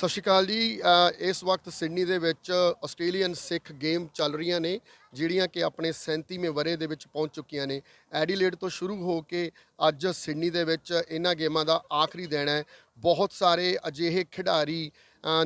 ਸਤਿ ਸ਼੍ਰੀ ਅਕਾਲ ਜੀ। ਇਸ ਵਕਤ ਸਿਡਨੀ ਦੇ ਵਿੱਚ ਆਸਟ੍ਰੇਲੀਅਨ ਸਿੱਖ ਗੇਮ ਚੱਲ ਰਹੀਆਂ ਨੇ, ਜਿਹੜੀਆਂ ਕਿ ਆਪਣੇ 37ਵੇਂ ਵਰੇ ਦੇ ਵਿੱਚ ਪਹੁੰਚ ਚੁੱਕੀਆਂ ਨੇ। ਐਡੀਲੇਡ ਤੋਂ ਸ਼ੁਰੂ ਹੋ ਕੇ ਅੱਜ ਸਿਡਨੀ ਦੇ ਵਿੱਚ ਇਹਨਾਂ ਗੇਮਾਂ ਦਾ ਆਖਰੀ ਦਿਨ ਹੈ। ਬਹੁਤ ਸਾਰੇ ਅਜਿਹੇ ਖਿਡਾਰੀ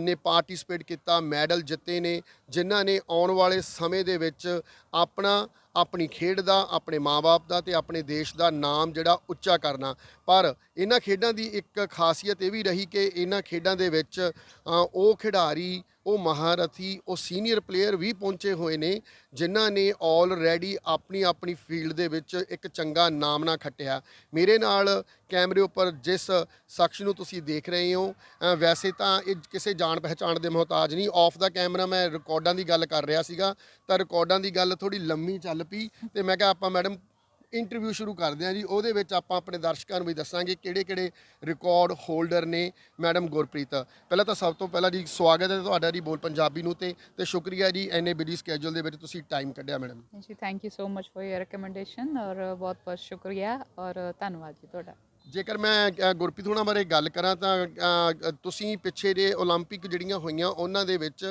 ਨੇ ਪਾਰਟਿਸਿਪੇਟ ਕੀਤਾ ਮੈਡਲ ਜਿੱਤੇ ਨੇ, ਜਿਨ੍ਹਾਂ ਨੇ ਆਉਣ ਵਾਲੇ ਸਮੇਂ ਦੇ ਵਿੱਚ ਆਪਣਾ, ਆਪਣੀ ਖੇਡ ਦਾ, ਆਪਣੇ ਮਾਪੇ ਦਾ ਤੇ ਆਪਣੇ ਦੇਸ਼ ਦਾ ਨਾਮ ਜਿਹੜਾ ਉੱਚਾ ਕਰਨਾ। ਪਰ ਇਹਨਾਂ ਖੇਡਾਂ ਦੀ ਇੱਕ ਖਾਸੀਅਤ ਇਹ ਵੀ ਰਹੀ ਕਿ ਇਹਨਾਂ ਖੇਡਾਂ ਦੇ ਵਿੱਚ ਉਹ ਖਿਡਾਰੀ ਉਹ ਮਹਾਰਥੀ, ਉਹ ਸੀਨੀਅਰ ਪਲੇਅਰ ਵੀ ਪਹੁੰਚੇ ਹੋਏ ਨੇ, ਜਿਨ੍ਹਾਂ ਨੇ ਆਲਰੇਡੀ ਆਪਣੀ ਆਪਣੀ ਫੀਲਡ ਦੇ ਵਿੱਚ ਇੱਕ ਚੰਗਾ ਨਾਮ ਨਾ ਖੱਟਿਆ। ਮੇਰੇ ਨਾਲ ਕੈਮਰੇ ਉੱਪਰ ਜਿਸ ਸ਼ਖਸ ਨੂੰ ਤੁਸੀਂ ਦੇਖ ਰਹੇ ਹੋ ਵੈਸੇ ਤਾਂ ਇਹ ਕਿਸੇ ਜਾਣ ਪਹਿਚਾਣ ਦੇ ਮੁਹਤਾਜ ਨਹੀਂ ਆਫ ਦਾ ਕੈਮਰਾ ਮੈਂ ਰਿਕਾਰਡਾਂ ਦੀ ਗੱਲ ਕਰ ਰਿਹਾ ਸੀਗਾ, ਤਾਂ ਰਿਕਾਰਡਾਂ ਦੀ ਗੱਲ ਥੋੜੀ ਲੰਮੀ ਚੱਲ ਪਈ ਤੇ ਮੈਂ ਕਿਹਾ ਆਪਾਂ ਮੈਡਮ ਇੰਟਰਵਿਊ ਸ਼ੁਰੂ ਕਰਦੇ ਹਾਂ ਜੀ। ਉਹਦੇ ਵਿੱਚ ਆਪਾਂ ਆਪਣੇ ਦਰਸ਼ਕਾਂ ਨੂੰ ਵੀ ਦੱਸਾਂਗੇ ਕਿਹੜੇ-ਕਿਹੜੇ ਰਿਕਾਰਡ ਹੋਲਡਰ ਨੇ ਮੈਡਮ ਗੁਰਪ੍ਰੀਤ। ਪਹਿਲਾਂ ਤਾਂ ਸਭ ਤੋਂ ਪਹਿਲਾਂ ਜੀ ਸਵਾਗਤ ਹੈ ਤੁਹਾਡਾ ਜੀ ਬੋਲ ਪੰਜਾਬੀ ਨੂੰ ਤੇ ਤੇ ਸ਼ੁਕਰੀਆ ਜੀ ਐਨੇ ਬਿਜ਼ੀ ਸਕੇਜੂਲ ਦੇ ਵਿੱਚ ਤੁਸੀਂ ਟਾਈਮ ਕੱਢਿਆ madam. Ji thank you so much for your recommendation ਔਰ ਬਹੁਤ-ਬਹੁਤ ਸ਼ੁਕਰੀਆ ਔਰ ਧੰਨਵਾਦ ਜੀ ਤੁਹਾਡਾ। ਜੇਕਰ ਮੈਂ ਗੁਰਪ੍ਰੀਤ ਹੋਣਾ ਬਾਰੇ ਗੱਲ ਕਰਾਂ ਤਾਂ ਤੁਸੀਂ ਪਿੱਛੇ ਦੇ 올림픽 ਜਿਹੜੀਆਂ ਹੋਈਆਂ ਉਹਨਾਂ ਦੇ ਵਿੱਚ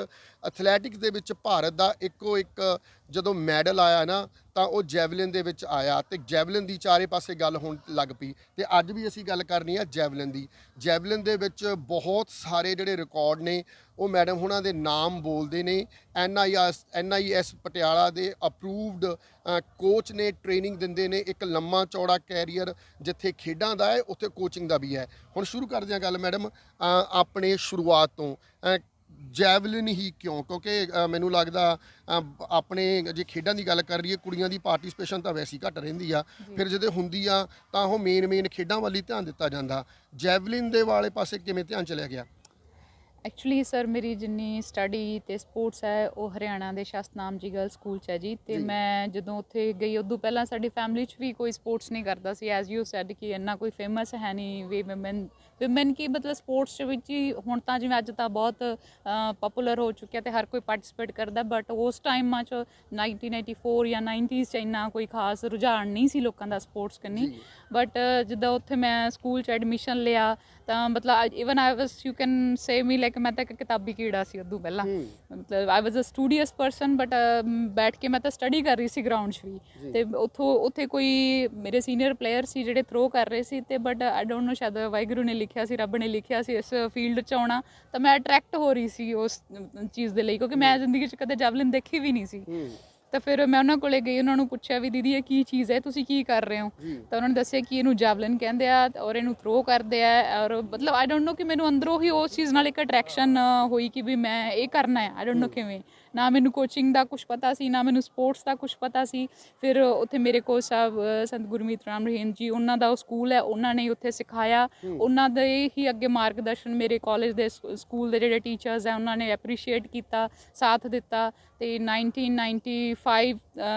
ਅਥਲੈਟਿਕਸ ਦੇ ਵਿੱਚ ਭਾਰਤ ਦਾ ਇੱਕੋ ਇੱਕ ਜਦੋਂ ਮੈਡਲ ਆਇਆ ਨਾ ਤਾਂ ਉਹ ਜੈਵਲਿਨ ਦੇ ਵਿੱਚ ਆਇਆ ਤੇ ਜੈਵਲਿਨ ਦੀ ਚਾਰੇ ਪਾਸੇ ਗੱਲ ਹੋਣ ਲੱਗ ਪਈ ਤੇ ਅੱਜ ਵੀ ਅਸੀਂ ਗੱਲ ਕਰਨੀ ਆ ਜੈਵਲਿਨ ਦੀ। ਜੈਵਲਿਨ ਦੇ ਵਿੱਚ ਬਹੁਤ ਸਾਰੇ ਜਿਹੜੇ ਰਿਕਾਰਡ ਨੇ, ਉਹ ਮੈਡਮ ਹੁਣਾਂ ਦੇ ਨਾਮ ਬੋਲਦੇ ਨੇ। ਐਨਆਈਐਸ ਐਨਆਈਐਸ ਪਟਿਆਲਾ ਦੇ ਅਪਰੂਵਡ ਕੋਚ ਨੇ ਟ੍ਰੇਨਿੰਗ ਦਿੰਦੇ ਨੇ, ਇੱਕ ਲੰਮਾ ਚੌੜਾ ਕੈਰੀਅਰ ਜਿੱਥੇ ਖੇਡਾਂ ਦਾ ਹੈ, ਉੱਥੇ ਕੋਚਿੰਗ ਦਾ ਵੀ ਹੈ। ਹੁਣ ਸ਼ੁਰੂ ਕਰਦੇ ਹਾਂ ਗੱਲ ਮੈਡਮ ਆਪਣੇ ਸ਼ੁਰੂਆਤ ਤੋਂ। ਜੈਵਲਿਨ ਹੀ ਕਿਉਂ? ਕਿਉਂਕਿ ਅ, ਮੈਨੂੰ ਲੱਗਦਾ ਅ, ਆਪਣੇ ਜੇ ਖੇਡਾਂ ਦੀ ਗੱਲ ਕਰ ਲਈਏ ਕੁੜੀਆਂ ਦੀ ਪਾਰਟਿਸਿਪੇਸ਼ਨ ਤਾਂ ਵੈਸੀ ਘੱਟ ਰਹਿੰਦੀ ਆ। ਫਿਰ ਜਦੋਂ ਹੁੰਦੀ ਆ ਤਾਂ ਉਹ ਮੇਨ ਮੇਨ ਖੇਡਾਂ ਵੱਲ ਹੀ ਧਿਆਨ ਦਿੱਤਾ ਜਾਂਦਾ। ਜੈਵਲਿਨ ਦੇ ਵਾਲੇ ਪਾਸੇ ਕਿਵੇਂ ਧਿਆਨ ਚਲਿਆ ਗਿਆ? ਐਕਚੁਅਲੀ ਸਰ ਮੇਰੀ ਜਿੰਨੀ ਸਟੱਡੀ ਤੇ ਸਪੋਰਟਸ ਹੈ ਉਹ ਹਰਿਆਣਾ ਦੇ ਸ਼ਾਸਤਨਾਮ ਜੀ ਗਰਲ ਸਕੂਲ ਚ ਹੈ ਜੀ। ਤੇ ਜੀ। ਮੈਂ ਜਦੋਂ ਉੱਥੇ ਗਈ ਉਦੋਂ ਪਹਿਲਾਂ ਸਾਡੀ ਫੈਮਿਲੀ ਚ ਵੀ ਕੋਈ ਸਪੋਰਟਸ ਨਹੀਂ ਕਰਦਾ ਸੀ। ਐਜ਼ ਯੂ ਸੈਡ ਕਿ ਇੰਨਾ ਕੋਈ ਫੇਮਸ ਹੈ ਨਹੀਂ ਵੀ ਵਮਨ ਵਮਨ ਕੀ ਮਤਲਬ ਸਪੋਰਟਸ ਵਿੱਚ ਹੀ ਹੁਣ ਤਾਂ ਜਿਵੇਂ ਅੱਜ ਤਾਂ ਬਹੁਤ ਪਪੂਲਰ ਹੋ ਚੁੱਕਿਆ ਤੇ ਹਰ ਕੋਈ ਪਾਰਟਿਸਿਪੇਟ ਕਰਦਾ ਬਟ ਉਸ ਟਾਈਮਾਂ ਚ 1994 ਜਾਂ 90s ਚ ਇੰਨਾ ਕੋਈ ਖਾਸ ਰੁਝਾਨ ਨਹੀਂ ਸੀ ਲੋਕਾਂ ਦਾ ਸਪੋਰਟਸ ਕੰਨੀ। ਬਟ ਜਿੱਦਾਂ ਉੱਥੇ ਮੈਂ ਸਕੂਲ ਚ ਐਡਮਿਸ਼ਨ ਲਿਆ ਤਾਂ ਮਤਲਬ even I was you can say me like ਮੈਂ ਤਾਂ ਇੱਕ ਕਿਤਾਬੀ ਕੀੜਾ ਸੀ ਉਦੋਂ ਪਹਿਲਾਂ। ਮਤਲਬ ਆਈ ਵਾਸ ਅ ਸਟੂਡੀਅਸ ਪਰਸਨ ਬਟ ਬੈਠ ਕੇ ਮੈਂ ਤਾਂ ਸਟੱਡੀ ਕਰ ਰਹੀ ਸੀ ਗਰਾਊਂਡ 'ਚ ਵੀ। ਤੇ ਉੱਥੋਂ ਉੱਥੇ ਕੋਈ ਮੇਰੇ ਸੀਨੀਅਰ ਪਲੇਅਰ ਸੀ ਜਿਹੜੇ ਥਰੋ ਕਰ ਰਹੇ ਸੀ ਤੇ ਬਟ ਆਈ ਡੋਨਟ ਨੋ ਸ਼ਾਇਦ ਵਾਹਿਗੁਰੂ ਨੇ ਲਿਖਿਆ ਸੀ ਰੱਬ ਨੇ ਲਿਖਿਆ ਸੀ ਇਸ ਫੀਲਡ 'ਚ ਆਉਣਾ ਤਾਂ ਮੈਂ ਅਟਰੈਕਟ ਹੋ ਰਹੀ ਸੀ ਉਸ ਚੀਜ਼ ਦੇ ਲਈ ਕਿਉਂਕਿ ਮੈਂ ਜ਼ਿੰਦਗੀ 'ਚ ਕਦੇ ਜੈਵਲਿਨ ਦੇਖੀ ਵੀ ਨਹੀਂ ਸੀ। ਤਾਂ ਫਿਰ ਮੈਂ ਉਹਨਾਂ ਕੋਲੇ ਗਈ ਉਹਨਾਂ ਨੂੰ ਪੁੱਛਿਆ ਵੀ ਦੀਦੀ ਇਹ ਕੀ ਚੀਜ਼ ਹੈ ਤੁਸੀਂ ਕੀ ਕਰ ਰਹੇ ਹੋ? ਤਾਂ ਉਹਨਾਂ ਨੇ ਦੱਸਿਆ ਕਿ ਇਹਨੂੰ ਜੈਵਲਿਨ ਕਹਿੰਦੇ ਆ ਔਰ ਇਹਨੂੰ ਥਰੋ ਕਰਦੇ ਆ ਔਰ ਮਤਲਬ ਆਈ ਡੋਨਟ ਨੋ ਕਿ ਮੈਨੂੰ ਅੰਦਰੋਂ ਹੀ ਉਸ ਚੀਜ਼ ਨਾਲ ਇੱਕ ਅਟਰੈਕਸ਼ਨ ਹੋਈ ਕਿ ਵੀ ਮੈਂ ਇਹ ਕਰਨਾ ਹੈ ਆਈ ਡੋਨਟ ਨੋ ਕਿਵੇਂ। ਨਾ ਮੈਨੂੰ ਕੋਚਿੰਗ ਦਾ ਕੁਝ ਪਤਾ ਸੀ ਨਾ ਮੈਨੂੰ ਸਪੋਰਟਸ ਦਾ ਕੁਝ ਪਤਾ ਸੀ। ਫਿਰ ਉੱਥੇ ਮੇਰੇ ਕੋਚ ਸਾਹਿਬ ਸੰਤ ਗੁਰਮੀਤ ਰਾਮ ਰਹਿਣ ਜੀ ਉਹਨਾਂ ਦਾ ਉਹ ਸਕੂਲ ਹੈ ਉਹਨਾਂ ਨੇ ਉੱਥੇ ਸਿਖਾਇਆ। ਉਹਨਾਂ ਦੇ ਹੀ ਅੱਗੇ ਮਾਰਗਦਰਸ਼ਨ ਮੇਰੇ ਕਾਲਜ ਦੇ ਸਕੂਲ ਦੇ ਜਿਹੜੇ ਟੀਚਰਸ ਹੈ ਉਹਨਾਂ ਨੇ ਐਪਰੀਸ਼ੀਏਟ ਕੀਤਾ ਸਾਥ ਦਿੱਤਾ। ਤੇ 1995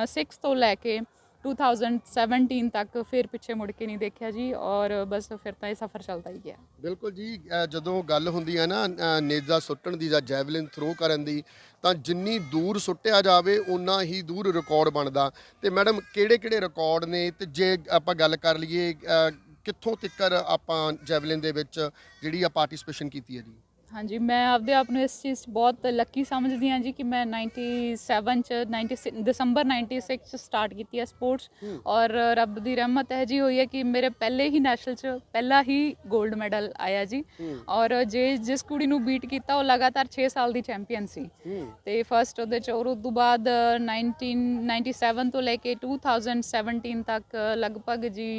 6 ਤੋਂ ਲੈ ਕੇ 2017 ਤੱਕ ਫਿਰ ਪਿੱਛੇ ਮੁੜ ਕੇ ਨਹੀਂ ਦੇਖਿਆ ਜੀ ਔਰ ਬਸ ਫਿਰ ਤਾਂ ਇਹ ਸਫ਼ਰ ਚੱਲਦਾ ਹੀ ਗਿਆ। ਬਿਲਕੁਲ ਜੀ ਅ, ਜਦੋਂ ਗੱਲ ਹੁੰਦੀ ਹੈ ਨਾ ਅ, ਨੇਜ਼ਾ ਸੁੱਟਣ ਦੀ ਜਾਂ ਜੈਵਲਿਨ ਥਰੋ ਕਰਨ ਦੀ ਤਾਂ ਜਿੰਨੀ ਦੂਰ ਸੁੱਟਿਆ ਜਾਵੇ ਉਨਾ ਹੀ ਦੂਰ ਰਿਕਾਰਡ ਬਣਦਾ। ਤੇ ਮੈਡਮ ਕਿਹੜੇ ਕਿਹੜੇ ਰਿਕਾਰਡ ਨੇ? ਤੇ ਜੇ ਆਪਾਂ ਗੱਲ ਕਰ ਲਈਏ ਅ, ਕਿੱਥੋਂ ਤੱਕਰ ਆਪਾਂ ਜੈਵਲਿਨ ਦੇ ਵਿੱਚ ਜਿਹੜੀ ਆ ਪਾਰਟਿਸਿਪੇਸ਼ਨ ਕੀਤੀ ਹੈ ਜੀ? ਹਾਂਜੀ ਮੈਂ ਆਪਦੇ ਆਪ ਨੂੰ ਇਸ ਚੀਜ਼ 'ਚ ਬਹੁਤ ਲੱਕੀ ਸਮਝਦੀ ਹਾਂ ਜੀ ਕਿ ਮੈਂ 97 ਚ 96 ਦਸੰਬਰ 96 ਚ ਸਟਾਰਟ ਕੀਤੀ ਹੈ ਸਪੋਰਟਸ। ਔਰ ਰੱਬ ਦੀ ਰਹਿਮਤ ਹੈ ਜੀ ਹੋਈ ਹੈ ਕਿ ਮੇਰੇ ਪਹਿਲੇ ਹੀ ਨੈਸ਼ਨਲ ਚ ਪਹਿਲਾ ਹੀ 골ਡ ਮੈਡਲ ਆਇਆ ਜੀ ਔਰ ਜੇ ਜਿਸ ਕੁੜੀ ਨੂੰ ਬੀਟ ਕੀਤਾ ਉਹ ਲਗਾਤਾਰ 6 ਸਾਲ ਦੀ ਚੈਂਪੀਅਨ ਸੀ। ਤੇ ਫਸਟ ਉਹਦੇ ਚ ਔਰ ਉਸ ਤੋਂ ਬਾਅਦ 1997 ਤੋਂ ਲੈ ਕੇ 2017 ਤੱਕ ਲਗਭਗ ਜੀ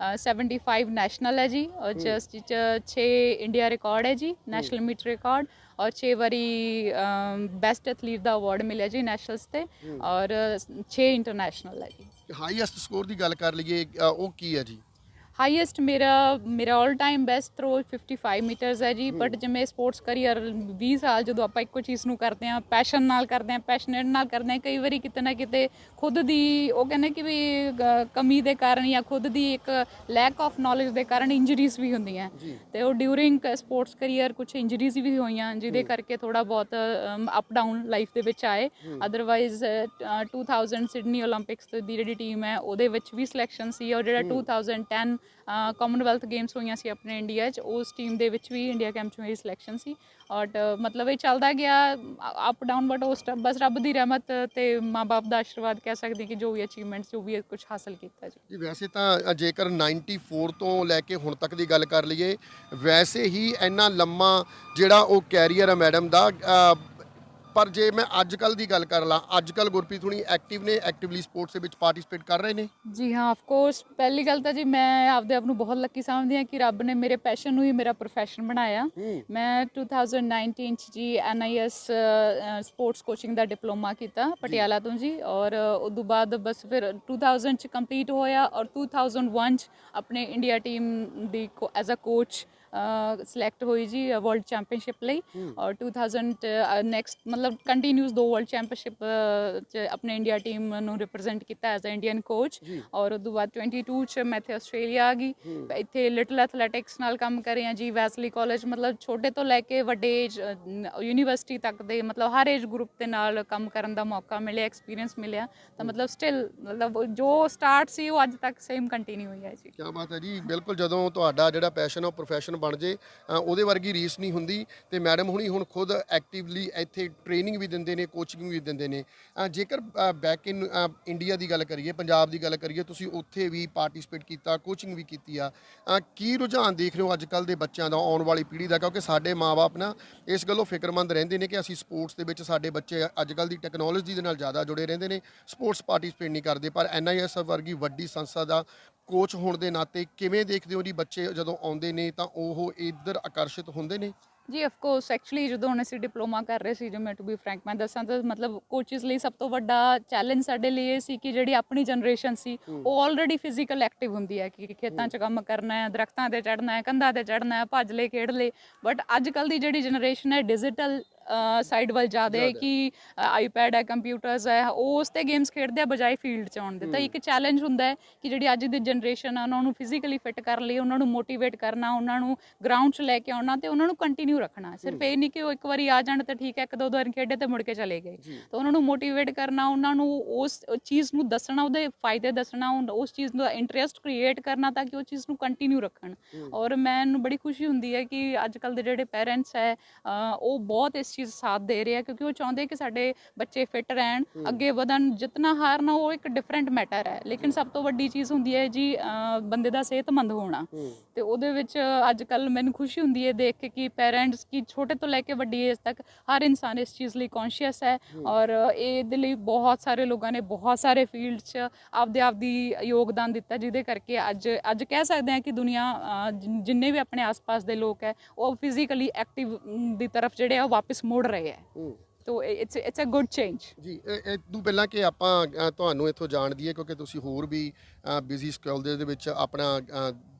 75 ਨੈਸ਼ਨਲ ਹੈ ਜੀ ਔਰ ਜਸਟ ਚ 6 ਇੰਡੀਆ ਰਿਕਾਰਡ ਹੈ ਜੀ ਨੈਸ਼ਨਲ ਮੀਟ ਰਿਕਾਰਡ ਔਰ 6 ਵਾਰੀ ਬੈਸਟ ਐਥਲੀਟ ਦਾ ਅਵਾਰਡ ਮਿਲਿਆ ਜੀ ਨੈਸ਼ਨਲਸ ਤੇ ਔਰ 6 ਇੰਟਰਨੈਸ਼ਨਲ ਹੈ ਜੀ। ਹਾਈਐਸਟ ਸਕੋਰ ਦੀ ਗੱਲ ਕਰ ਲਈਏ ਉਹ ਕੀ ਹੈ ਜੀ? ਹਾਈਐਸਟ ਮੇਰਾ ਮੇਰਾ 올 ਟਾਈਮ ਬੈਸਟ ਥਰੋ 55 ਮੀਟਰਸ ਹੈ ਜੀ ਬਟ ਜਿਵੇਂ ਸਪੋਰਟਸ ਕਰੀਅਰ 20 ਸਾਲ ਜਦੋਂ ਆਪਾਂ ਇੱਕੋ ਚੀਜ਼ ਨੂੰ ਕਰਦੇ ਆਂ ਪੈਸ਼ਨ ਨਾਲ ਕਰਦੇ ਆਂ ਪੈਸ਼ਨੇਟ ਨਾਲ ਕਰਦੇ ਆਂ ਕਈ ਵਾਰੀ ਕਿਤੇ ਨਾ ਕਿਤੇ ਖੁਦ ਦੀ ਉਹ ਕਹਿੰਦੇ ਕਿ ਵੀ ਕਮੀ ਦੇ ਕਾਰਨ ਜਾਂ ਖੁਦ ਦੀ ਇੱਕ ਲੈਕ ਆਫ ਨੌਲੇਜ ਦੇ ਕਾਰਨ ਇੰਜਰੀਜ਼ ਵੀ ਹੁੰਦੀਆਂ। ਤੇ ਉਹ ਡਿਊਰਿੰਗ ਸਪੋਰਟਸ ਕਰੀਅਰ ਕੁਝ ਇੰਜਰੀਜ਼ ਵੀ ਹੋਈਆਂ ਜਿਹਦੇ ਕਰਕੇ ਥੋੜਾ ਬਹੁਤ ਅਪ ਡਾਊਨ ਲਾਈਫ ਦੇ ਵਿੱਚ ਆਏ। ਅਦਰਵਾਈਜ਼ 2000 ਸਿਡਨੀ 올림픽ਸ ਦੀ ਜਿਹੜੀ ਟੀਮ ਹੈ ਉਹਦੇ ਵਿੱਚ ਵੀ ਸਿਲੈਕਸ਼ਨ ਸੀ ਔਰ ਜਿਹੜਾ 2010 ਕਾਮਨਵੈਲਥ ਗੇਮਸ ਹੋਈਆਂ ਸੀ ਆਪਣੇ ਇੰਡੀਆ 'ਚ ਉਸ ਟੀਮ ਦੇ ਵਿੱਚ ਵੀ ਇੰਡੀਆ ਕੈਂਪ 'ਚ ਮੇਰੀ ਸਿਲੈਕਸ਼ਨ ਸੀ। ਔਰ ਮਤਲਬ ਇਹ ਚੱਲਦਾ ਗਿਆ ਅਪ ਡਾਊਨ ਬਟ ਉਸ ਟ- ਬਸ ਰੱਬ ਦੀ ਰਹਿਮਤ ਤੇ ਮਾਪੇ ਦਾ ਆਸ਼ੀਰਵਾਦ ਕਹਿ ਸਕਦੇ ਕਿ ਜੋ ਵੀ ਅਚੀਵਮੈਂਟਸ ਜੋ ਵੀ ਕੁਝ ਹਾਸਲ ਕੀਤਾ ਜੀ ਜੀ ਵੈਸੇ ਤਾਂ ਅ, ਜੇਕਰ 94 ਤੋਂ ਲੈ ਕੇ ਹੁਣ ਤੱਕ ਦੀ ਗੱਲ ਕਰ ਲਈਏ ਵੈਸੇ ਹੀ ਇੰਨਾ ਲੰਮਾ ਜਿਹੜਾ ਉਹ ਕੈਰੀਅਰ ਆ ਮੈਡਮ ਦਾ ਪਰ ਜੇ ਮੈਂ ਅੱਜ ਕੱਲ ਦੀ ਗੱਲ ਕਰ ਲਾਂ ਅੱਜ ਕੱਲ ਗੁਰਪ੍ਰੀਤ ਹੁਣੀ ਐਕਟਿਵ ਨੇ ਐਕਟਿਵਲੀ ਸਪੋਰਟਸ ਦੇ ਵਿੱਚ ਪਾਰਟਿਸਿਪੇਟ ਕਰ ਰਹੇ ਨੇ। ਜੀ ਹਾਂ ਆਫ ਕੋਰਸ ਪਹਿਲੀ ਗੱਲ ਤਾਂ ਜੀ ਮੈਂ ਆਪਦੇ ਆਪ ਨੂੰ ਬਹੁਤ ਲੱਕੀ ਸਮਝਦੀ ਹਾਂ ਕਿ ਰੱਬ ਨੇ ਮੇਰੇ ਪੈਸ਼ਨ ਨੂੰ ਹੀ ਮੇਰਾ ਪ੍ਰੋਫੈਸ਼ਨ ਬਣਾਇਆ। ਮੈਂ 2019 ਚ ਜੀ ਐਨਆਈਐਸ ਸਪੋਰਟਸ ਕੋਚਿੰਗ ਦਾ ਡਿਪਲੋਮਾ ਕੀਤਾ ਪਟਿਆਲਾ ਤੋਂ ਜੀ ਔਰ ਉਸ ਤੋਂ ਬਾਅਦ ਬਸ ਫਿਰ 2000 ਚ ਕੰਪਲੀਟ ਹੋਇਆ ਔਰ 2001 ਚ ਆਪਣੇ ਇੰਡੀਆ ਟੀਮ ਦੀ ਐਜ਼ ਅ ਕੋਚ ਸਿਲੈਕਟ ਹੋਈ ਜੀ ਵਰਲਡ ਚੈਂਪੀਅਨਸ਼ਿਪ ਲਈ। ਹੂੰ। ਔਰ 2000 ਨੈਕਸਟ ਮਤਲਬ ਕੰਟੀਨਿਊਸ ਦੋ ਵਰਲਡ ਚੈਂਪੀਅਨਸ਼ਿਪ ਚ ਆਪਣੇ ਇੰਡੀਆ ਟੀਮ ਨੂੰ ਰਿਪਰੈਜ਼ੈਂਟ ਕੀਤਾ ਐਜ਼ ਅ ਇੰਡੀਅਨ ਕੋਚ ਔਰ ਤੋਂ ਬਾਅਦ 22 ਚ ਮੈਂ ਇੱਥੇ ਆਸਟ੍ਰੇਲੀਆ ਆ ਗਈ। ਹੂੰ। ਇੱਥੇ ਲਿਟਲ ਐਥਲੈਟਿਕਸ ਨਾਲ ਕੰਮ ਕਰ ਰਹੀ ਹਾਂ ਜੀ ਵੈਸਲੀ ਕਾਲਜ ਮਤਲਬ ਛੋਟੇ ਤੋਂ ਲੈ ਕੇ ਵੱਡੇ ਏਜ ਯੂਨੀਵਰਸਿਟੀ ਤੱਕ ਦੇ ਮਤਲਬ ਹਰ ਏਜ ਗਰੁੱਪ ਦੇ ਨਾਲ ਕੰਮ ਕਰਨ ਦਾ ਮੌਕਾ ਮਿਲਿਆ ਐਕਸਪੀਰੀਅੰਸ ਮਿਲਿਆ। ਤਾਂ ਮਤਲਬ ਸਟਿਲ ਮਤਲਬ ਜੋ ਸਟਾਰਟ ਸੀ ਉਹ ਅੱਜ ਤੱਕ ਸੇਮ ਕੰਟੀਨਿਊ ਹੋਈ ਹੈ ਜੀ। ਕੀ ਬਾਤ ਹੈ ਜੀ ਬਿਲਕੁਲ ਜਦੋਂ ਤੁਹਾਡਾ ਜਿਹੜਾ ਪੈਸ਼ਨ ਉਹ ਪ੍ਰੋਫੈਸ਼ਨ ਬਣ ਜੇ ਉਹਦੇ ਵਰਗੀ ਰੀਸ ਨਹੀਂ ਹੁੰਦੀ ਤੇ ਮੈਡਮ ਹੁਣੀ ਹੁਣ ਖੁਦ ਐਕਟਿਵਲੀ ਇੱਥੇ ਟ੍ਰੇਨਿੰਗ ਵੀ ਦਿੰਦੇ ਨੇ ਕੋਚਿੰਗ ਵੀ ਦਿੰਦੇ ਨੇ। ਜੇਕਰ ਬੈਕ ਇਨ ਇੰਡੀਆ ਦੀ ਗੱਲ ਕਰੀਏ, ਪੰਜਾਬ ਦੀ ਗੱਲ ਕਰੀਏ, ਤੁਸੀਂ ਉੱਥੇ ਵੀ ਪਾਰਟਿਸਿਪੇਟ ਕੀਤਾ ਕੋਚਿੰਗ ਵੀ ਕੀਤੀ ਆ। ਕੀ ਰੁਝਾਨ ਦੇਖ ਰਹੇ ਹੋ ਅੱਜ ਕੱਲ ਦੇ ਬੱਚਿਆਂ ਦਾ, ਆਉਣ ਵਾਲੀ ਪੀੜ੍ਹੀ ਦਾ? ਕਿਉਂਕਿ ਸਾਡੇ ਮਾਪੇ ਨਾ ਇਸ ਗੱਲੋਂ ਫਿਕਰਮੰਦ ਰਹਿੰਦੇ ਨੇ ਕਿ ਅਸੀਂ ਸਪੋਰਟਸ ਦੇ ਵਿੱਚ ਸਾਡੇ ਬੱਚੇ ਅੱਜ ਕੱਲ ਦੀ ਟੈਕਨੋਲੋਜੀ ਦੇ ਨਾਲ ਜ਼ਿਆਦਾ ਜੁੜੇ ਰਹਿੰਦੇ ਨੇ। ਸਪੋਰਟਸ ਪਾਰਟਿਸਿਪੇਟ ਨਹੀਂ ਕਰਦੇ, ਪਰ ਐਨਆਈਐਸ ਵਰਗੀ ਵੱਡੀ ਸੰਸਥਾ ਦਾ ਕੋਚ ਹੋਣ ਦੇ ਨਾਤੇ ਕਿਵੇਂ ਦੇਖਦੇ ਹੋ ਜੀ ਬੱਚੇ ਜਦੋਂ ਆਉਂਦੇ ਨੇ ਤਾਂ ਉਹ ਇੱਧਰ ਆਕਰਸ਼ਿਤ ਹੁੰਦੇ ਨੇ? ਜੀ ਆਫ ਕੋਰਸ ਐਕਚੁਅਲੀ ਜਦੋਂ ਹੁਣ ਅਸੀਂ ਡਿਪਲੋਮਾ ਕਰ ਰਹੇ ਸੀ ਜੇ ਮੈਂ ਟੂ ਬੀ ਫਰੈਂਕ ਮੈਂ ਦੱਸਾਂ ਤਾਂ ਮਤਲਬ ਕੋਚਿਸ ਲਈ ਸਭ ਤੋਂ ਵੱਡਾ ਚੈਲੰਜ ਸਾਡੇ ਲਈ ਇਹ ਸੀ ਕਿ ਜਿਹੜੀ ਆਪਣੀ ਜਨਰੇਸ਼ਨ ਸੀ ਉਹ ਆਲਰੇਡੀ ਫਿਜ਼ੀਕਲ ਐਕਟਿਵ ਹੁੰਦੀ ਹੈ ਕਿ ਖੇਤਾਂ 'ਚ ਕੰਮ ਕਰਨਾ ਹੈ ਦਰਖਤਾਂ ਤੇ ਚੜ੍ਹਨਾ ਹੈ ਕੰਧਾਂ ਤੇ ਚੜ੍ਹਨਾ ਹੈ ਭੱਜ ਲੈ ਖੇਡ ਲੈ ਬਟ ਅੱਜ ਕੱਲ ਦੀ ਜਿਹੜੀ ਜਨਰੇਸ਼ਨ ਹੈ ਡਿਜੀਟਲ ਸਾਈਡ ਵੱਲ ਜ਼ਿਆਦਾ ਹੈ। ਕਿ ਆਈਪੈਡ ਹੈ ਕੰਪਿਊਟਰਸ ਹੈ ਉਹ ਉਸ ਤੇ ਗੇਮਸ ਖੇਡਦੇ ਆ ਬਜਾਏ ਫੀਲਡ 'ਚ ਆਉਣ ਦੇ। ਤਾਂ ਇੱਕ ਚੈਲੰਜ ਹੁੰਦਾ ਹੈ ਕਿ ਜਿਹੜੀ ਅੱਜ ਦੀ ਜਨਰੇਸ਼ਨ ਆ ਉਹਨਾਂ ਨੂੰ ਫਿਜ਼ੀਕਲੀ ਫਿਟ ਕਰਨ ਲਈ ਉਹਨਾਂ ਨੂੰ ਮੋਟੀਵੇਟ ਕਰਨਾ ਉਹਨਾਂ ਨੂੰ ਗਰਾਊਂਡ 'ਚ ਲੈ ਕੇ ਆਉਣਾ ਤੇ ਉਹਨਾਂ ਨੂੰ ਕੰਟੀਨਿਊ ਰੱਖਣਾ। ਸਿਰਫ ਇਹ ਨਹੀਂ ਕਿ ਉਹ ਇੱਕ ਵਾਰੀ ਆ ਜਾਣ ਤਾਂ ਠੀਕ ਹੈ ਇੱਕ ਦੋ ਦਿਨ ਖੇਡੇ ਤੇ ਮੁੜ ਕੇ ਚਲੇ ਗਏ। ਤਾਂ ਉਹਨਾਂ ਨੂੰ ਮੋਟੀਵੇਟ ਕਰਨਾ ਉਹਨਾਂ ਨੂੰ ਉਸ ਚੀਜ਼ ਨੂੰ ਦੱਸਣਾ ਉਹਦੇ ਫਾਇਦੇ ਦੱਸਣਾ ਉਸ ਚੀਜ਼ ਦਾ ਇੰਟਰਸਟ ਕ੍ਰੀਏਟ ਕਰਨਾ ਤਾਂ ਕਿ ਉਹ ਚੀਜ਼ ਨੂੰ ਕੰਟੀਨਿਊ ਰੱਖਣ। ਔਰ ਮੈਨੂੰ ਬੜੀ ਖੁਸ਼ੀ ਹੁੰਦੀ ਹੈ ਕਿ ਅੱਜ ਕੱਲ ਦੇ ਜਿਹੜੇ ਪੈਰੈਂਟਸ ਹੈ ਉਹ ਬਹੁਤ ਇਸ ਚੀਜ਼ ਸਾਥ ਦੇ ਰਹੇ ਆ ਕਿਉਂਕਿ ਉਹ ਚਾਹੁੰਦੇ ਕਿ ਸਾਡੇ ਬੱਚੇ ਫਿਟ ਰਹਿਣ ਅੱਗੇ ਵਧਣ ਜਿਤਨਾ ਹਾਰਨਾ ਉਹ ਇੱਕ ਡਿਫਰੈਂਟ ਮੈਟਰ ਹੈ। ਲੇਕਿਨ ਸਭ ਤੋਂ ਵੱਡੀ ਚੀਜ਼ ਹੁੰਦੀ ਹੈ ਜੀ ਬੰਦੇ ਦਾ ਸਿਹਤਮੰਦ ਹੋਣਾ। ਤੇ ਉਹਦੇ ਵਿੱਚ ਅੱਜ ਕੱਲ ਮੈਨੂੰ ਖੁਸ਼ੀ ਹੁੰਦੀ ਹੈ ਦੇਖ ਕੇ ਕਿ ਪੈਰੈਂਟਸ ਕੀ ਛੋਟੇ ਤੋਂ ਲੈ ਕੇ ਵੱਡੀ ਏਜ ਤੱਕ ਹਰ ਇਨਸਾਨ ਇਸ ਚੀਜ਼ ਲਈ ਕੌਨਸ਼ੀਅਸ ਹੈ ਔਰ ਇਹਦੇ ਲਈ ਬਹੁਤ ਸਾਰੇ ਲੋਕਾਂ ਨੇ ਬਹੁਤ ਸਾਰੇ ਫੀਲਡ 'ਚ ਆਪਦੇ ਆਪ ਦੀ ਯੋਗਦਾਨ ਦਿੱਤਾ ਜਿਹਦੇ ਕਰਕੇ ਅੱਜ ਅੱਜ ਕਹਿ ਸਕਦੇ ਹਾਂ ਕਿ ਦੁਨੀਆ ਜਿਨ- ਜਿੰਨੇ ਵੀ ਆਪਣੇ ਆਸ-ਪਾਸ ਦੇ ਲੋਕ ਹੈ ਉਹ ਫਿਜ਼ੀਕਲੀ ਐਕਟਿਵ ਦੀ ਤਰਫ ਜਿਹੜੇ ਆ ਉਹ ਵਾਪਸ ਮੁੜ ਰਹੇ ਹੈ। ਤੋ it's it's a good change ਜੀ ਇਹ ਤੋਂ ਪਹਿਲਾਂ ਕਿ ਆਪਾਂ ਤੁਹਾਨੂੰ ਇੱਥੋਂ ਜਾਣ ਦਈਏ ਕਿਉਂਕਿ ਤੁਸੀਂ ਹੋਰ ਵੀ ਬਿਜ਼ੀ ਸਕੇਲ ਦੇ ਵਿੱਚ ਆਪਣਾ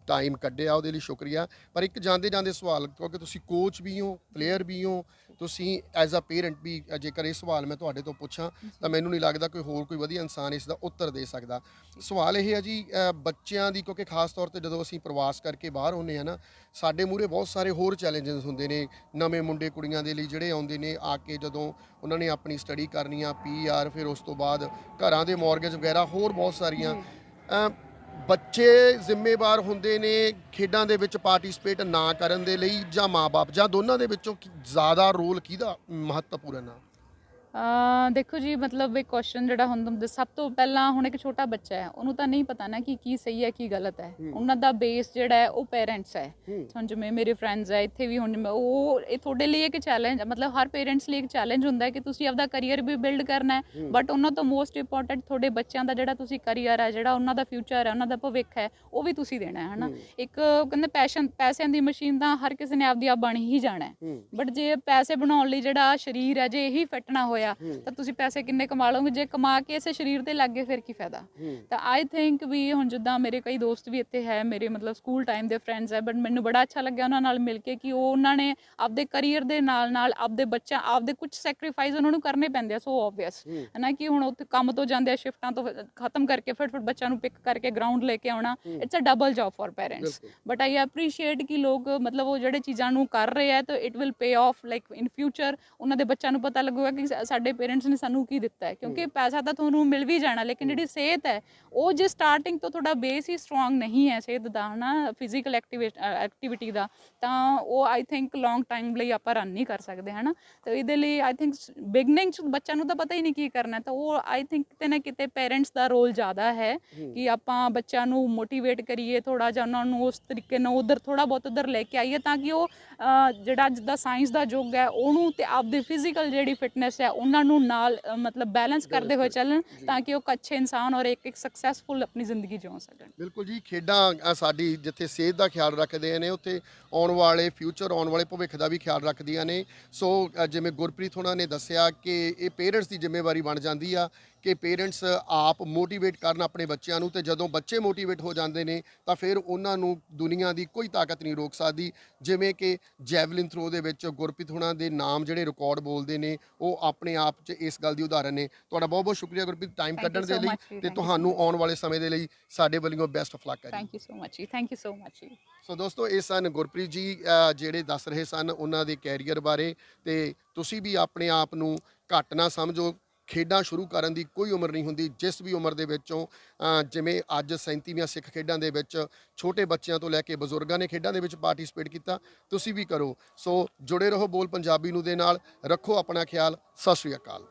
ਟਾਈਮ ਕੱਢਿਆ ਉਹਦੇ ਲਈ ਸ਼ੁਕਰੀਆ। ਪਰ ਇੱਕ ਜਾਂਦੇ ਜਾਂਦੇ ਸਵਾਲ ਕਿਉਂਕਿ ਤੁਸੀਂ ਕੋਚ ਵੀ ਹੋ ਪਲੇਅਰ ਵੀ ਹੋ ਤੁਸੀਂ ਐਜ਼ ਅ ਪੇਰੈਂਟ ਵੀ ਜੇਕਰ ਇਹ ਸਵਾਲ ਮੈਂ ਤੁਹਾਡੇ ਤੋਂ ਪੁੱਛਾਂ ਤਾਂ ਮੈਨੂੰ ਨਹੀਂ ਲੱਗਦਾ ਕੋਈ ਹੋਰ ਕੋਈ ਵਧੀਆ ਇਨਸਾਨ ਇਸ ਦਾ ਉੱਤਰ ਦੇ ਸਕਦਾ। ਸਵਾਲ ਇਹ ਹੈ ਜੀ ਬੱਚਿਆਂ ਦੀ ਕਿਉਂਕਿ ਖਾਸ ਤੌਰ ਤੇ ਜਦੋਂ ਅਸੀਂ ਪ੍ਰਵਾਸ ਕਰਕੇ ਬਾਹਰ ਹੁੰਨੇ ਆ ਨਾ ਸਾਡੇ ਮੂਹਰੇ ਬਹੁਤ ਸਾਰੇ ਹੋਰ ਚੈਲੰਜਸ ਹੁੰਦੇ ਨੇ ਨਵੇਂ ਮੁੰਡੇ ਕੁੜੀਆਂ ਦੇ ਲਈ ਜਿਹੜੇ ਆਉਂਦੇ ਨੇ ਆ ਕੇ ਜਦੋਂ ਉਹਨਾਂ ਨੇ ਆਪਣੀ ਸਟੱਡੀ ਕਰਨੀ ਆ ਪੀਆਰ ਫਿਰ ਉਸ ਤੋਂ ਬਾਅਦ ਘਰਾਂ ਦੇ ਮਾਰਗੇਜ ਵਗੈਰਾ ਹੋਰ ਬਹੁਤ ਸਾਰੀਆਂ। ਬੱਚੇ ਜ਼ਿੰਮੇਵਾਰ ਹੁੰਦੇ ਨੇ ਖੇਡਾਂ ਦੇ ਵਿੱਚ ਪਾਰਟਿਸਿਪੇਟ ਨਾ ਕਰਨ ਦੇ ਲਈ ਜਾਂ ਮਾਪੇ ਜਾਂ ਦੋਨਾਂ ਦੇ ਵਿੱਚੋਂ ਕੀ- ਜ਼ਿਆਦਾ ਰੋਲ ਕਿਹਦਾ ਮਹੱਤਵਪੂਰਨ ਆ? ਦੇਖੋ ਜੀ ਮਤਲਬ ਇਹ ਕੁਐਸਚਨ ਜਿਹੜਾ ਹੁਣ ਸਭ ਤੋਂ ਪਹਿਲਾਂ ਹੁਣ ਇੱਕ ਛੋਟਾ ਬੱਚਾ ਹੈ ਉਹਨੂੰ ਤਾਂ ਨਹੀਂ ਪਤਾ ਨਾ ਕਿ ਕੀ ਸਹੀ ਹੈ ਕੀ ਗਲਤ ਹੈ। ਉਹਨਾਂ ਦਾ ਬੇਸ ਜਿਹੜਾ ਹੈ ਉਹ ਪੇਰੈਂਟਸ ਹੈ। ਹੁਣ ਜਿਵੇਂ ਮੇਰੇ ਫਰੈਂਡਸ ਹੈ ਇੱਥੇ ਵੀ ਹੁਣ ਉਹ ਇਹ ਤੁਹਾਡੇ ਲਈ ਇੱਕ ਚੈਲੰਜ ਮਤਲਬ ਹਰ ਪੇਰੈਂਟਸ ਲਈ ਇੱਕ ਚੈਲੰਜ ਹੁੰਦਾ ਹੈ ਕਿ ਤੁਸੀਂ ਆਪਦਾ ਕੈਰੀਅਰ ਵੀ ਬਿਲਡ ਕਰਨਾ ਹੈ। ਬਟ ਉਹਨਾਂ ਤੋਂ ਮੋਸਟ ਇੰਪੋਰਟੈਂਟ ਤੁਹਾਡੇ ਬੱਚਿਆਂ ਦਾ ਜਿਹੜਾ ਤੁਸੀਂ ਕੈਰੀਅਰ ਹੈ ਜਿਹੜਾ ਉਹਨਾਂ ਦਾ ਫਿਊਚਰ ਹੈ ਉਹਨਾਂ ਦਾ ਭਵਿੱਖ ਹੈ ਉਹ ਵੀ ਤੁਸੀਂ ਦੇਣਾ ਹੈ ਹਨਾ। ਇੱਕ ਕਹਿੰਦੇ ਪੈਸ਼ਨ ਪੈਸਿਆਂ ਦੀ ਮਸ਼ੀਨ ਤਾਂ ਹਰ ਕਿਸੇ ਨੇ ਆਪਦੀ ਆਪ ਬਣੀ ਹੀ ਜਾਣਾ ਹੈ। ਬਟ ਜੇ ਪੈਸੇ ਬਣਾਉਣ ਲਈ ਜਿਹੜਾ ਸਰੀਰ ਹੈ ਜੇ ਇਹੀ ਫਿੱਟ ਨਾ ਹੋਇਆ। ਤਾਂ ਤੁਸੀਂ ਪੈਸੇ ਕਿੰਨੇ ਕਮਾ ਲਓਗੇ? ਜੇ ਕਮਾ ਕੇ ਇਸੇ ਸਰੀਰ ਤੇ ਲੱਗੇ ਫਿਰ ਕੀ ਫਾਇਦਾ? ਤਾਂ ਆਈ ਥਿੰਕ ਵੀ ਹੁਣ ਜਿੱਦਾਂ ਮੇਰੇ ਕਈ ਦੋਸਤ ਵੀ ਇੱਥੇ ਹੈ ਮੇਰੇ ਮਤਲਬ ਸਕੂਲ ਟਾਈਮ ਦੇ ਫਰੈਂਡਸ ਹੈ ਬਟ ਮੈਨੂੰ ਬੜਾ ਅੱਛਾ ਲੱਗਿਆ ਉਹਨਾਂ ਨਾਲ ਮਿਲ ਕੇ ਕਿ ਉਹ ਉਹਨਾਂ ਨੇ ਆਪਦੇ ਕੈਰੀਅਰ ਦੇ ਨਾਲ ਨਾਲ ਆਪਦੇ ਬੱਚਾ ਆਪਦੇ ਕੁਝ ਸੈਕਰੀਫਾਈਸ ਉਹਨਾਂ ਨੂੰ ਕਰਨੇ ਪੈਂਦੇ ਆ ਸੋ ਆਬਵੀਅਸ ਹੂੰ। ਹੈ ਨਾ ਕਿ ਹੁਣ ਉੱਥੇ ਕੰਮ ਤੋਂ ਜਾਂਦੇ ਆ ਸ਼ਿਫਟਾਂ ਤੋਂ ਖਤਮ ਕਰਕੇ ਫਿਰ ਫਿਰ ਬੱਚਿਆਂ ਨੂੰ ਪਿਕ ਕਰਕੇ ਗਰਾਊਂਡ ਲੈ ਕੇ ਆਉਣਾ। It's a double job for parents but I appreciate ਕਿ ਲੋਕ ਮਤਲਬ ਉਹ ਜਿਹੜੇ ਚੀਜ਼ਾਂ ਨੂੰ ਕਰ ਰਹੇ ਆ ਤਾਂ it will pay off like in future ਉਹਨਾਂ ਦੇ ਬੱਚਿਆਂ ਨੂੰ ਪਤਾ ਲੱਗੂਗਾ ਕਿ ਸਾਡੇ ਪੇਰੈਂਟਸ ਨੇ ਸਾਨੂੰ ਕੀ ਦਿੱਤਾ ਹੈ? ਕਿਉਂਕਿ ਪੈਸਾ ਤਾਂ ਤੁਹਾਨੂੰ ਮਿਲ ਵੀ ਜਾਣਾ ਲੇਕਿਨ ਜਿਹੜੀ ਸਿਹਤ ਹੈ ਉਹ ਜੇ ਸਟਾਰਟਿੰਗ ਤੋਂ ਤੁਹਾਡਾ ਬੇਸ ਹੀ ਸਟਰੋਂਗ ਨਹੀਂ ਹੈ ਸਿਹਤ ਦਾ ਹਨਾ ਫਿਜ਼ੀਕਲ ਐਕਟੀਵਿਟੀ ਦਾ ਤਾਂ ਉਹ ਆਈ ਥਿੰਕ ਲੌਂਗ ਟਾਈਮ ਲਈ ਆਪਾਂ ਰਨ ਨਹੀਂ ਕਰ ਸਕਦੇ ਹਨਾ? ਤਾਂ ਇਹਦੇ ਲਈ ਆਈ ਥਿੰਕ ਬਿਗਨਿੰਗ ਚ ਬੱਚਿਆਂ ਨੂੰ ਤਾਂ ਪਤਾ ਹੀ ਨਹੀਂ ਕੀ ਕਰਨਾ ਤਾਂ ਉਹ ਆਈ ਥਿੰਕ ਕਿਤੇ ਨਾ ਕਿਤੇ ਪੇਰੈਂਟਸ ਦਾ ਰੋਲ ਜ਼ਿਆਦਾ ਹੈ ਕਿ ਆਪਾਂ ਬੱਚਿਆਂ ਨੂੰ ਮੋਟੀਵੇਟ ਕਰੀਏ ਥੋੜਾ ਜਿਹਾ ਉਹਨਾਂ ਨੂੰ ਉਸ ਤਰੀਕੇ ਨਾਲ ਉਧਰ ਥੋੜਾ ਬਹੁਤ ਉਧਰ ਲੈ ਕੇ ਆਈਏ ਤਾਂ ਕਿ ਉਹ ਜਿਹੜਾ ਅੱਜ ਦਾ ਸਾਇੰਸ ਦਾ ਯੁੱਗ ਹੈ ਉਹਨੂੰ ਤੇ ਆਪਦੀ ਫਿਜ਼ੀਕਲ ਜਿਹੜੀ ਫਿਟਨੈਸ ਹੈ ਉਹਨਾਂ ਨੂੰ ਨਾਲ ਅ, ਮਤਲਬ ਬੈਲੈਂਸ ਕਰਦੇ ਹੋਏ ਚੱਲਣ ਤਾਂ ਕਿ ਉਹ ਇੱਕ ਅੱਛੇ ਇਨਸਾਨ ਔਰ ਇੱਕ ਇੱਕ ਸਕਸੈਸਫੁਲ ਆਪਣੀ ਜ਼ਿੰਦਗੀ ਜਿਉ ਸਕਣ। ਬਿਲਕੁਲ ਜੀ ਖੇਡਾਂ ਅ, ਸਾਡੀ ਜਿੱਥੇ ਸਿਹਤ ਦਾ ਖਿਆਲ ਰੱਖਦੇ ਨੇ ਉੱਥੇ ਆਉਣ ਵਾਲੇ ਫਿਊਚਰ ਆਉਣ ਵਾਲੇ ਭਵਿੱਖ ਦਾ ਵੀ ਖਿਆਲ ਰੱਖਦੀਆਂ ਨੇ। ਸੋ ਅ, ਜਿਵੇਂ ਗੁਰਪ੍ਰੀਤ ਹੋਣਾ ਨੇ ਦੱਸਿਆ ਕਿ ਇਹ ਪੇਰੈਂਟਸ ਦੀ ਜ਼ਿੰਮੇਵਾਰੀ ਬਣ ਜਾਂਦੀ ਆ। ਕਿ ਪੇਰੈਂਟਸ ਆਪ ਮੋਟੀਵੇਟ ਕਰਨ ਆਪਣੇ ਬੱਚਿਆਂ ਨੂੰ ਤੇ ਜਦੋਂ ਬੱਚੇ ਮੋਟੀਵੇਟ ਹੋ ਜਾਂਦੇ ਨੇ ਤਾਂ ਫਿਰ ਉਹਨਾਂ ਨੂੰ ਦੁਨੀਆ ਦੀ ਕੋਈ ਤਾਕਤ ਨਹੀਂ ਰੋਕ ਸਕਦੀ। ਜਿਵੇਂ ਕਿ ਜੈਵਲਿਨ ਥਰੋ ਦੇ ਵਿੱਚ ਗੁਰਪ੍ਰੀਤ ਹੋਣਾ ਦੇ ਨਾਮ ਜਿਹੜੇ ਰਿਕਾਰਡ ਬੋਲਦੇ ਨੇ ਉਹ ਆਪਣੇ ਆਪ 'ਚ ਇਸ ਗੱਲ ਦੀ ਉਦਾਹਰਨ ਨੇ। ਤੁਹਾਡਾ ਬਹੁਤ ਬਹੁਤ ਸ਼ੁਕਰੀਆ ਗੁਰਪ੍ਰੀਤ ਟਾਈਮ ਕੱਢਣ ਦੇ ਲਈ ਤੇ ਤੁਹਾਨੂੰ ਆਉਣ ਵਾਲੇ ਸਮੇਂ ਦੇ ਲਈ ਸਾਡੇ ਵੱਲੋਂ ਬੈਸਟ ਆਫ ਲੱਕ ਹੈ ਥੈਂਕ ਯੂ ਸੋ ਮਚ ਜੀ ਥੈਂਕ ਯੂ ਸੋ ਮਚ ਜੀ। ਸੋ ਦੋਸਤੋ ਇਹ ਸਨ ਗੁਰਪ੍ਰੀਤ ਜੀ ਜਿਹੜੇ ਦੱਸ ਰਹੇ ਸਨ ਉਹਨਾਂ ਦੇ ਕੈਰੀਅਰ ਬਾਰੇ ਤੇ ਤੁਸੀਂ ਵੀ ਆਪਣੇ ਆਪ ਨੂੰ ਘੱਟ ਨਾ ਸਮਝੋ। ਖੇਡਾਂ ਸ਼ੁਰੂ ਕਰਨ ਦੀ ਕੋਈ ਉਮਰ ਨਹੀਂ ਹੁੰਦੀ, ਜਿਸ ਵੀ ਉਮਰ ਦੇ ਵਿੱਚੋਂ ਜਿਵੇਂ ਅੱਜ 37ਵੀਆਂ ਸਿੱਖ ਖੇਡਾਂ ਦੇ ਵਿੱਚ ਛੋਟੇ ਬੱਚਿਆਂ ਤੋਂ ਲੈ ਕੇ ਬਜ਼ੁਰਗਾਂ ਨੇ ਖੇਡਾਂ ਦੇ ਵਿੱਚ ਪਾਰਟਿਸਿਪੇਟ ਕੀਤਾ, ਤੁਸੀਂ ਵੀ ਕਰੋ। ਸੋ ਜੁੜੇ ਰਹੋ ਬੋਲ ਪੰਜਾਬੀ ਨੂੰ ਦੇ ਨਾਲ, ਰੱਖੋ ਆਪਣਾ ਖਿਆਲ, ਸਤਿ ਸ਼੍ਰੀ ਅਕਾਲ।